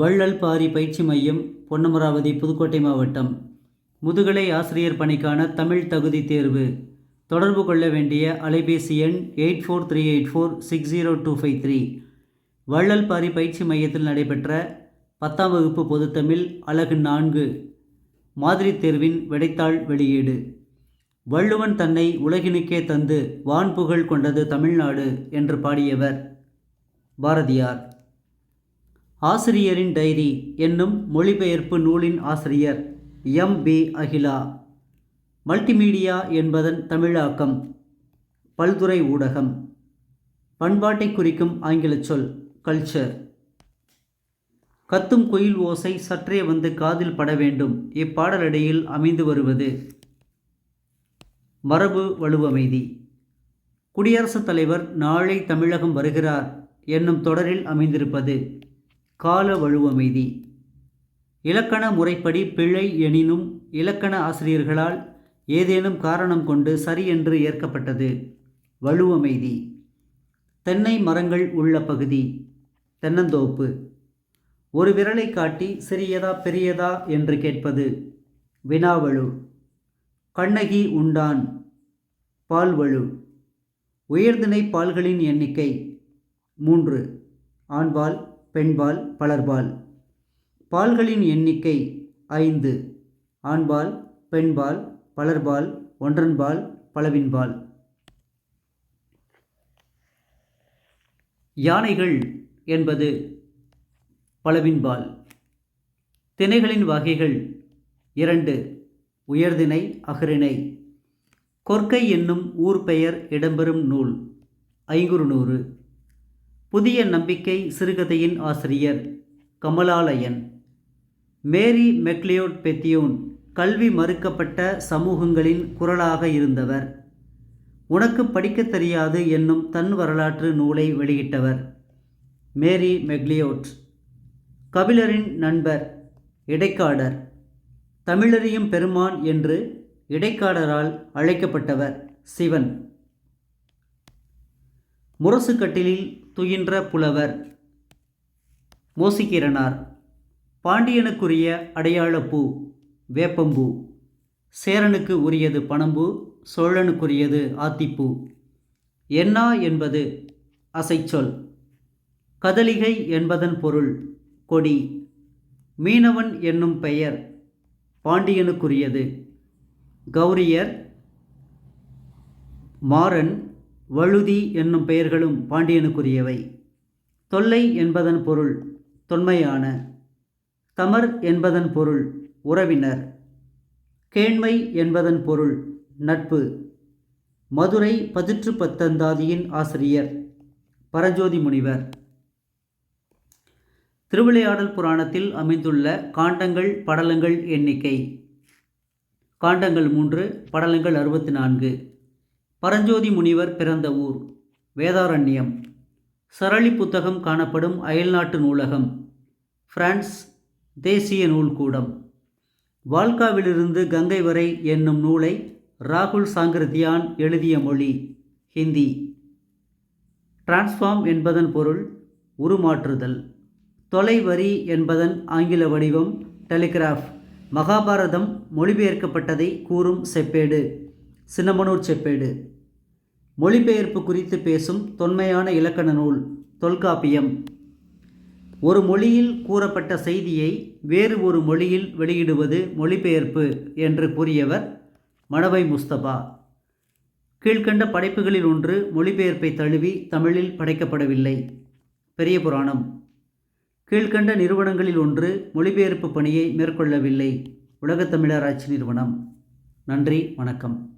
வள்ளல் பாரி பயிற்சி மையம் பொன்னமராவதி புதுக்கோட்டை மாவட்டம். முதுகலை ஆசிரியர் பணிக்கான தமிழ் தகுதி தேர்வு. தொடர்பு கொள்ள வேண்டிய அலைபேசி எண் eight four three eight four six zero two five three. வள்ளல் பாரி பயிற்சி மையத்தில் நடைபெற்ற பத்தாம் வகுப்பு பொதுத்தமிழ் அழகு நான்கு. மாதிரி தேர்வின் விடைத்தாள் வெளியீடு. வள்ளுவன் தன்னை உலகினுக்கே தந்து வான்புகழ் கொண்டது தமிழ்நாடு என்று பாடியவர் பாரதியார். ஆசிரியரின் டைரி என்னும் மொழிபெயர்ப்பு நூலின் ஆசிரியர் எம் பி அகிலா. மல்டிமீடியா என்பதன் தமிழாக்கம். பல்துறை ஊடகம். பண்பாட்டை குறிக்கும் ஆங்கிலச் சொல் கல்ச்சர் கத்தும் குயில் ஓசை சற்றே வந்து காதில் பட வேண்டும். இப்பாடலடையில் அமைந்து வருவது. மரபு வலுவமைதி. குடியரசுத் தலைவர் நாளை தமிழகம் வருகிறார் என்னும் தொடரில் அமைந்திருப்பது. கால வலுவமைதி இலக்கண முறைப்படி பிழை எனினும் இலக்கண ஆசிரியர்களால் ஏதேனும் காரணம் கொண்டு சரி என்று ஏற்கப்பட்டது. வலுவமைதி தென்னை மரங்கள் உள்ள பகுதி. தென்னந்தோப்பு. ஒரு விரலை காட்டி சிறியதா பெரியதா என்று கேட்பது. வினாவழு. கண்ணகி உண்டான். பால்வழு. உயர்திணை பால்களின் எண்ணிக்கை. மூன்று. ஆண்பால். பெண்பால் பலர்பால். பால்களின் எண்ணிக்கை ஐந்து. ஆண்பால் பெண்பால் பலர்பால் ஒன்றன்பால் பலவின்பால். யானைகள் என்பது பலவின்பால். திணைகளின் வகைகள் இரண்டு உயர்திணை அகரிணை. கொற்கை என்னும் ஊர் பெயர் இடம்பெறும் நூல் ஐங்குறுநூறு. புதிய நம்பிக்கை சிறுகதையின் ஆசிரியர் கமலாலயன். மேரி மெக்லியோட் பெத்தியோன் கல்வி மறுக்கப்பட்ட சமூகங்களின் குரலாக இருந்தவர். உனக்கு படிக்கத் தெரியாது என்னும் தன் வரலாற்று நூலை வெளியிட்டவர். Mary McLeod. கபிலரின் நண்பர் இடைக்காடர். தமிழறியும் பெருமான் என்று இடைக்காடரால் அழைக்கப்பட்டவர் சிவன். முரசுக்கட்டிலில் துயின்ற புலவர். மோசிக்கிறனார். பாண்டியனுக்குரிய அடையாளப்பூ வேப்பம்பூ. சேரனுக்கு உரியது பணம்பூ சோழனுக்குரியது ஆத்திப்பூ. என்னா என்பது அசைச்சொல். கதலிகை என்பதன் பொருள் கொடி. மீனவன் என்னும் பெயர் பாண்டியனுக்குரியது. கௌரியர் மாறன் வழுதி என்னும் பெயர்களும் பாண்டியனுக்குரியவை. தொல்லை என்பதன் பொருள் தொன்மையான தமர் என்பதன் பொருள் உறவினர் கேண்மை என்பதன் பொருள் நட்பு மதுரை பதிற்று பத்தந்தாதியின் ஆசிரியர் பரஞ்சோதி முனிவர். திருவிளையாடல் புராணத்தில் அமைந்துள்ள காண்டங்கள் படலங்கள் எண்ணிக்கை. காண்டங்கள் மூன்று படலங்கள் அறுபத்தி நான்கு. பரஞ்சோதி முனிவர் பிறந்த ஊர் வேதாரண்யம். சரளி புத்தகம் காணப்படும் அயல்நாட்டு நூலகம் பிரான்ஸ் தேசிய நூல்கூடம். வால்காவிலிருந்து கங்கை வரை என்னும் நூலை ராகுல் சாங்கிருத்தியான் எழுதிய மொழி ஹிந்தி. டிரான்ஸ்ஃபார்ம் என்பதன் பொருள் உருமாற்றுதல். தொலைவரி என்பதன் ஆங்கில வடிவம் டெலிகிராஃப். மகாபாரதம் மொழிபெயர்க்கப்பட்டதை கூறும் செப்பேடு. சின்னமனூர் செப்பேடு. மொழிபெயர்ப்பு குறித்து பேசும் தொன்மையான இலக்கண நூல் தொல்காப்பியம். ஒரு மொழியில் கூறப்பட்ட செய்தியை வேறு ஒரு மொழியில் வெளியிடுவது மொழிபெயர்ப்பு என்று கூறியவர் மணவை முஸ்தபா. கீழ்கண்ட படைப்புகளில் ஒன்று மொழிபெயர்ப்பை தழுவி தமிழில் படைக்கப்படவில்லை. பெரிய புராணம். கீழ்கண்ட நிறுவனங்களில் ஒன்று மொழிபெயர்ப்பு பணியை மேற்கொள்ளவில்லை. உலகத் தமிழராட்சி நிறுவனம். நன்றி வணக்கம்.